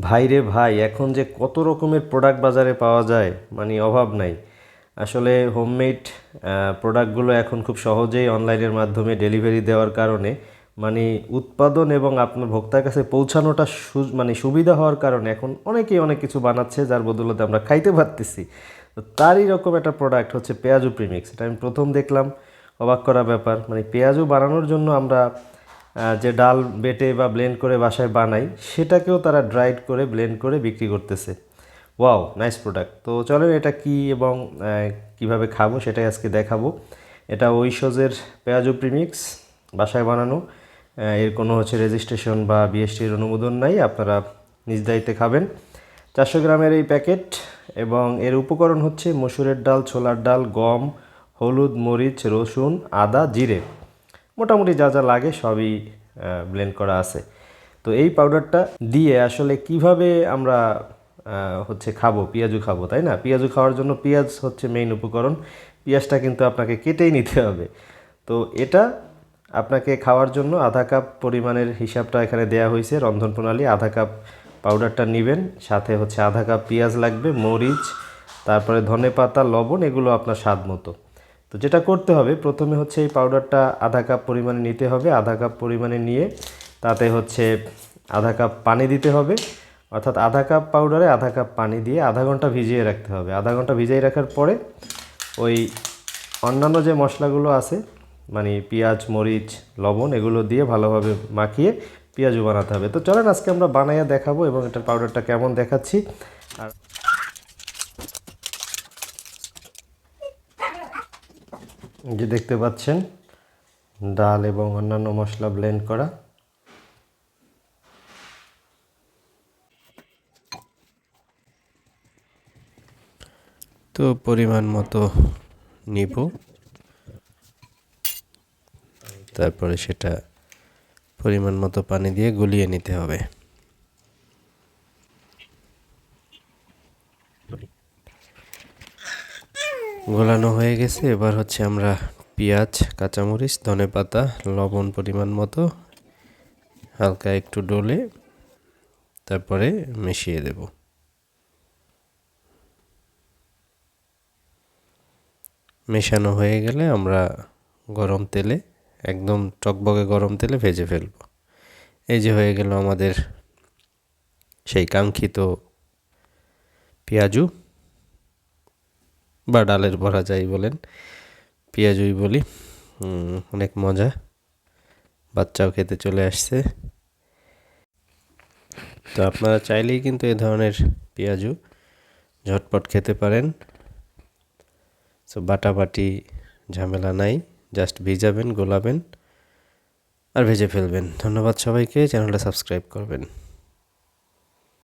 ভাই রে ভাই, এখন যে কত রকমের প্রোডাক্ট বাজারে পাওয়া যায় মানে অভাব নাই। আসলে হোমমেড প্রোডাক্টগুলো এখন খুব সহজেই অনলাইনের মাধ্যমে ডেলিভারি দেওয়ার কারণে মানে উৎপাদন এবং আপনার ভোক্তার কাছে পৌঁছানোটা সু- মানে সুবিধা হওয়ার কারণে এখন অনেকেই অনেক কিছু বানাচ্ছে, যার বদৌলতে আমরা খাইতে পারতেছি। তো তারই রকম একটা প্রোডাক্ট হচ্ছে পেঁয়াজু প্রিমিক্স এটা আমি প্রথম দেখলাম, অবাক করা ব্যাপার। মানে পেঁয়াজু বানানোর জন্য আমরা যে ডাল বেটে বা ব্লেন্ড করে বাসায় বানাই, সেটাকেও তারা ড্রাইড করে ব্লেন্ড করে বিক্রি করতেছে। ওয়াও নাইস প্রোডাক্ট তো চলেন এটা কি এবং কীভাবে খাব সেটাই আজকে দেখাবো। এটা ঐশ্বজের পেঁয়াজু প্রিমিক্স বাসায় বানানো। এর কোনো হচ্ছে রেজিস্ট্রেশন বা বিএসটির অনুমোদন নাই, আপনারা নিজ দায়িত্বে খাবেন। চারশো গ্রামের এই প্যাকেট এবং এর উপকরণ হচ্ছে মসুরের ডাল, ছোলার ডাল, গম, হলুদ, মরিচ, রসুন, আদা, জিরে। মোটামুটি যা যা লাগে সবই ব্লেন্ড করা আছে। তো এই পাউডারটা দিয়ে আসলে কীভাবে আমরা হচ্ছে খাব পেঁয়াজু খাব, তাই না? পেঁয়াজু খাওয়ার জন্য পেঁয়াজ হচ্ছে মেইন উপকরণ। পেঁয়াজটা কিন্তু আপনাকে কেটেই নিতে হবে। তো এটা আপনাকে খাওয়ার জন্য আধা কাপ পরিমাণের হিসাবটা এখানে দেয়া হয়েছে, রন্ধন প্রণালী। আধা কাপ পাউডারটা নেবেন, সাথে হচ্ছে আধা কাপ পেঁয়াজ লাগবে, মরিচ, তারপরে ধনে পাতা লবণ, এগুলো আপনার স্বাদ মতো। তো যেটা করতে হবে, প্রথমে হচ্ছে এই পাউডারটা আধা কাপ পরিমাণে নিতে হবে, আধা কাপ পরিমাণে নিয়ে তাতে হচ্ছে আধা কাপ পানি দিতে হবে। অর্থাৎ আধা কাপ পাউডারে আধা কাপ পানি দিয়ে আধা ঘণ্টা ভিজিয়ে রাখতে হবে। আধা ঘণ্টা ভিজিয়ে রাখার পরে ওই অন্যান্য যে মশলাগুলো আছে মানে পেঁয়াজ, মরিচ, লবণ, এগুলো দিয়ে ভালোভাবে মাখিয়ে পেঁয়াজু বানাতে হবে। তো চলেন আজকে আমরা বানাইয়া দেখাবো এবং এটার পাউডারটা কেমন দেখাচ্ছি। আর যে দেখতে পাচ্ছেন, ডাল এবং অন্যান্য মশলা ব্লেন্ড করা। তো পরিমাণ মতো নিব। তারপরে সেটা পরিমাণ মতো পানি দিয়ে গুলিয়ে নিতে হবে। গোলানো হয়ে গেছে। এবার হচ্ছে আমরা পেঁয়াজ, কাঁচামরিচ ধনেপাতা লবণ পরিমাণ মতো হালকা একটু ডলে তারপরে মিশিয়ে দেবো। মেশানো হয়ে গেলে আমরা গরম তেলে, একদম টকবগে গরম তেলে ভেজে ফেলব। এই যে হয়ে গেল আমাদের সেই কাঙ্ক্ষিত পেঁয়াজু। বা ডালের বড়া যাই বলেন, পেঁয়াজুই বলি। অনেক মজা। বাচ্চাও খেতে চলে আসছে। তো আপনারা চাইলেই কিন্তু এ ধরনের পেঁয়াজু ঝটপট খেতে পারেন। সো বাটাবাটি ঝামেলা নাই, জাস্ট ভিজাবেন, গোলাবেন আর ভেজে ফেলবেন। ধন্যবাদ সবাইকে, চ্যানেলটা সাবস্ক্রাইব করবেন।